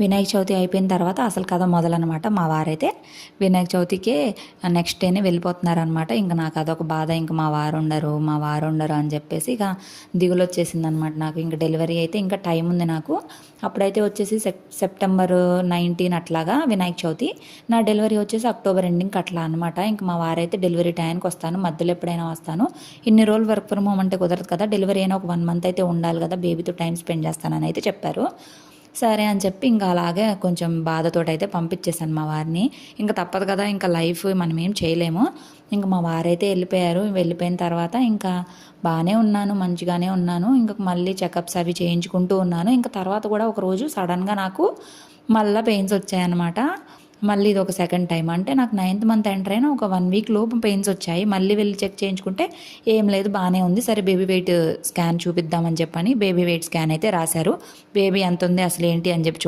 వినాయక చవితి అయిపోయిన తర్వాత అసలు కథ మొదలనమాట. మా వారైతే వినాయక చవితికే నెక్స్ట్ డేనే వెళ్ళిపోతున్నారనమాట. ఇంకా నాకు అదొక బాధ. ఇంకా మా వారు ఉండరు మా వారు ఉండరు అని చెప్పేసి ఇక దిగులు వచ్చేసింది అనమాట నాకు. ఇంకా డెలివరీ అయితే ఇంకా టైం ఉంది నాకు. అప్పుడైతే వచ్చేసి సెప్ సెప్టెంబర్ నైన్టీన్ అట్లాగా వినాయక చవితి. నా డెలివరీ వచ్చేసి అక్టోబర్ ఎండింగ్ అట్లా అనమాట. ఇంకా మా వారైతే డెలివరీ టైంకి వస్తాను. మధ్యలో ఎప్పుడైనా వస్తాను. ఇన్ని రోజులు వర్క్ ఫ్రమ్ హోమ్ అంటే కుదరదు కదా. డెలివరీ అయినా ఒక వన్ మంత్ అయితే ఉండాలి కదా. బేబీతో టైం స్పెండ్ చేస్తానని అయితే చెప్పారు. సరే అని చెప్పి ఇంకా అలాగే కొంచెం బాధతోటి అయితే పంపించేశాను మా వారిని. ఇంకా తప్పదు కదా ఇంకా లైఫ్ మనం ఏం చేయలేము. ఇంకా మా వారైతే వెళ్ళిపోయారు. వెళ్ళిపోయిన తర్వాత ఇంకా బాగానే ఉన్నాను మంచిగానే ఉన్నాను. ఇంకా మళ్ళీ చెకప్స్ అవి చేయించుకుంటూ ఉన్నాను. ఇంకా తర్వాత కూడా ఒక రోజు సడన్గా నాకు మళ్ళీ పెయిన్స్ వచ్చాయన్నమాట. మళ్ళీ ఇది ఒక సెకండ్ టైం అంటే నాకు నైన్త్ మంత్ ఎంటర్ అయిన ఒక వన్ వీక్ లోపు పెయిన్స్ వచ్చాయి. మళ్ళీ వెళ్ళి చెక్ చేయించుకుంటే ఏం లేదు బాగానే ఉంది. సరే బేబీ వెయిట్ స్కాన్ చూపిద్దామని చెప్పని బేబీ వెయిట్ స్కాన్ అయితే రాశారు. బేబీ ఎంత ఉంది అసలు ఏంటి అని చెప్పి